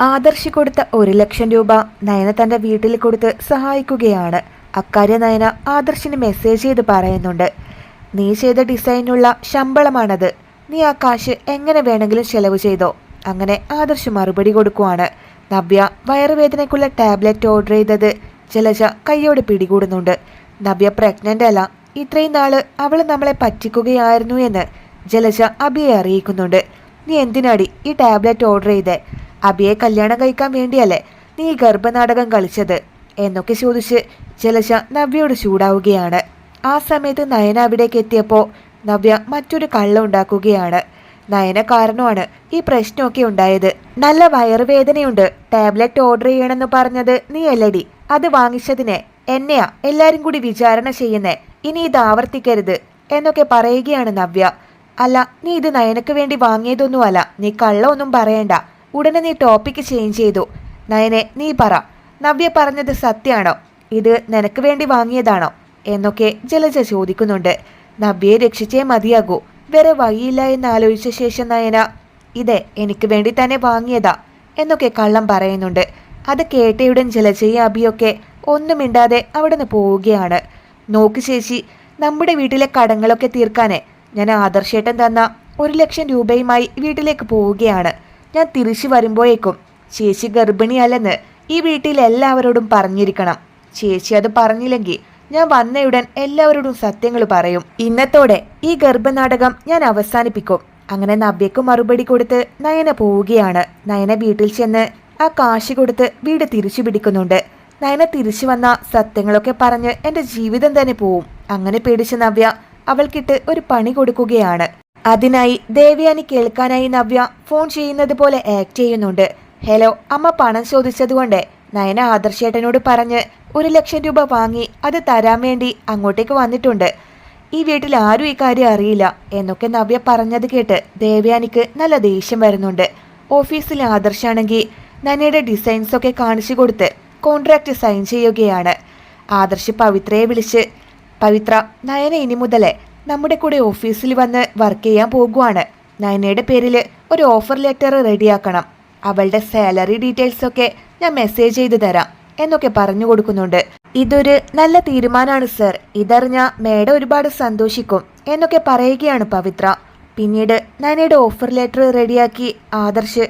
ആദർശി കൊടുത്ത ഒരു ലക്ഷം രൂപ നയന തന്റെ വീട്ടിൽ കൊടുത്ത് സഹായിക്കുകയാണ്. അക്കാര്യ നയന ആദർശിന് മെസ്സേജ് ചെയ്ത് പറയുന്നുണ്ട്. നീ ചെയ്ത ഡിസൈനുള്ള ശമ്പളമാണത്. നീ ആ കാശ് എങ്ങനെ വേണമെങ്കിലും ചെലവ് ചെയ്തോ. അങ്ങനെ ആദർശ് മറുപടി കൊടുക്കുവാണ്. നവ്യ വയറുവേദനയ്ക്കുള്ള ടാബ്ലറ്റ് ഓർഡർ ചെയ്തത് ജലജ കൈയോടെ പിടികൂടുന്നുണ്ട്. നവ്യ പ്രഗ്നന്റ് അല്ല. ഇത്രയും നാൾ അവൾ നമ്മളെ പറ്റിക്കുകയായിരുന്നു എന്ന് ജലജ അബിയെ അറിയിക്കുന്നുണ്ട്. നീ എന്തിനാടി ഈ ടാബ്ലറ്റ് ഓർഡർ ചെയ്തേ? അബിയെ കല്യാണം കഴിക്കാൻ വേണ്ടിയല്ലേ നീ ഗർഭനാടകം കളിച്ചത്? എന്നൊക്കെ ചോദിച്ച് ജലജ നവ്യയോട് ചൂടാവുകയാണ്. ആ സമയത്ത് നയന അവിടേക്ക് എത്തിയപ്പോൾ നവ്യ മറ്റൊരു കള്ള ഉണ്ടാക്കുകയാണ്. നയന കാരണമാണ് ഈ പ്രശ്നമൊക്കെ ഉണ്ടായത്. നല്ല വയറുവേദനയുണ്ട്. ടാബ്ലറ്റ് ഓർഡർ ചെയ്യണമെന്ന് പറഞ്ഞത് നീ അല്ലടി. അത് വാങ്ങിച്ചതിനെ എന്നെയാ എല്ലാരും കൂടി വിചാരണ ചെയ്യുന്നേ. ഇനി ഇത് ആവർത്തിക്കരുത് എന്നൊക്കെ പറയുകയാണ് നവ്യ. അല്ല നീ ഇത് നയനക്ക് വേണ്ടി വാങ്ങിയതൊന്നുമല്ല. നീ കള്ളമൊന്നും പറയണ്ട. ഉടനെ നീ ടോപ്പിക്ക് ചേഞ്ച് ചെയ്തു. നയനെ നീ പറ. നവ്യ പറഞ്ഞത് സത്യാണോ? ഇത് നിനക്ക് വേണ്ടി വാങ്ങിയതാണോ? എന്നൊക്കെ ജലജ ചോദിക്കുന്നുണ്ട്. നവ്യയെ രക്ഷിച്ചേ മതിയാകൂ. വേറെ വഴിയില്ല എന്ന് ആലോചിച്ച ശേഷം നയന ഇതെ എനിക്ക് വേണ്ടി തന്നെ വാങ്ങിയതാ എന്നൊക്കെ കള്ളം പറയുന്നുണ്ട്. അത് കേട്ടയുടൻ ജലജയും അബിയൊക്കെ ഒന്നും മിണ്ടാതെ അവിടെ നിന്ന് പോവുകയാണ്. നോക്ക് ചേച്ചി നമ്മുടെ വീട്ടിലെ കടങ്ങളൊക്കെ തീർക്കാനേ ഞാൻ ആദർശേട്ടൻ തന്ന ഒരു ലക്ഷം രൂപയുമായി വീട്ടിലേക്ക് പോവുകയാണ്. ഞാൻ തിരിച്ചു വരുമ്പോഴേക്കും ചേച്ചി ഗർഭിണിയല്ലെന്ന് ഈ വീട്ടിൽ എല്ലാവരോടും പറഞ്ഞിരിക്കണം. ചേച്ചി അത് പറഞ്ഞില്ലെങ്കിൽ ഞാൻ വന്നയുടൻ എല്ലാവരോടും സത്യങ്ങൾ പറയും. ഇന്നത്തോടെ ഈ ഗർഭനാടകം ഞാൻ അവസാനിപ്പിക്കും. അങ്ങനെ നവ്യക്ക് മറുപടി കൊടുത്ത് നയന പോവുകയാണ്. നയന വീട്ടിൽ ചെന്ന് ആ കാശ് കൊടുത്ത് വീട് തിരിച്ചു പിടിക്കുന്നുണ്ട്. നയന തിരിച്ചു വന്ന സത്യങ്ങളൊക്കെ പറഞ്ഞ് എന്റെ ജീവിതം തന്നെ പോവും. അങ്ങനെ പേടിച്ച നവ്യ അവൾക്കിട്ട് ഒരു പണി കൊടുക്കുകയാണ്. അതിനായി ദേവ്യാനി കേൾക്കാനായി നവ്യ ഫോൺ ചെയ്യുന്നത് പോലെ ആക്ട് ചെയ്യുന്നുണ്ട്. ഹലോ അമ്മ പണം ചോദിച്ചതുകൊണ്ട് നയന ആദർശേട്ടനോട് പറഞ്ഞ് ഒരു ലക്ഷം രൂപ വാങ്ങി അത് തരാൻ വേണ്ടി അങ്ങോട്ടേക്ക് വന്നിട്ടുണ്ട്. ഈ വീട്ടിൽ ആരും ഈ കാര്യം അറിയില്ല എന്നൊക്കെ നവ്യ പറഞ്ഞത് കേട്ട് ദേവ്യാനിക്ക് നല്ല ദേഷ്യം വരുന്നുണ്ട്. ഓഫീസിൽ ആദർശാണെങ്കിൽ നനയുടെ ഡിസൈൻസൊക്കെ കാണിച്ചു കൊടുത്ത് കോൺട്രാക്റ്റ് സൈൻ ചെയ്യുകയാണ്. ആദർശ് പവിത്രയെ വിളിച്ച് പവിത്ര നയന ഇനി മുതലേ നമ്മുടെ കൂടെ ഓഫീസിൽ വന്ന് വർക്ക് ചെയ്യാൻ പോകുവാണ്. നയനയുടെ പേരിൽ ഒരു ഓഫർ ലെറ്റർ റെഡിയാക്കണം. അവളുടെ സാലറി ഡീറ്റെയിൽസൊക്കെ ഞാൻ മെസ്സേജ് ചെയ്തു തരാം എന്നൊക്കെ പറഞ്ഞു കൊടുക്കുന്നുണ്ട്. ഇതൊരു നല്ല തീരുമാനമാണ് സർ ഇതറിഞ്ഞ മേഡം ഒരുപാട് സന്തോഷിക്കും എന്നൊക്കെ പറയുകയാണ് പവിത്ര. പിന്നീട് നയനയുടെ ഓഫർ ലെറ്റർ റെഡിയാക്കി ആദർശ്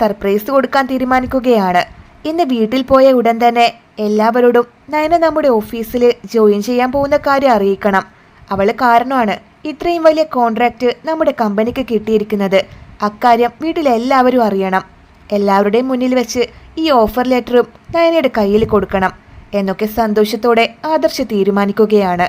സർപ്രൈസ് കൊടുക്കാൻ തീരുമാനിക്കുകയാണ്. ഇന്ന് വീട്ടിൽ പോയ ഉടൻ തന്നെ എല്ലാവരോടും നയന നമ്മുടെ ഓഫീസിൽ ജോയിൻ ചെയ്യാൻ പോകുന്ന കാര്യം അറിയിക്കണം. അവൾ കാരണമാണ് ഇത്രയും വലിയ കോൺട്രാക്റ്റ് നമ്മുടെ കമ്പനിക്ക് കിട്ടിയിരിക്കുന്നത്. അക്കാര്യം വീട്ടിലെല്ലാവരും അറിയണം. എല്ലാവരുടെയും മുന്നിൽ വെച്ച് ഈ ഓഫർ ലെറ്ററും നയനയുടെ കയ്യിൽ കൊടുക്കണം എന്നൊക്കെ സന്തോഷത്തോടെ ആദർശ് തീരുമാനിക്കുകയാണ്.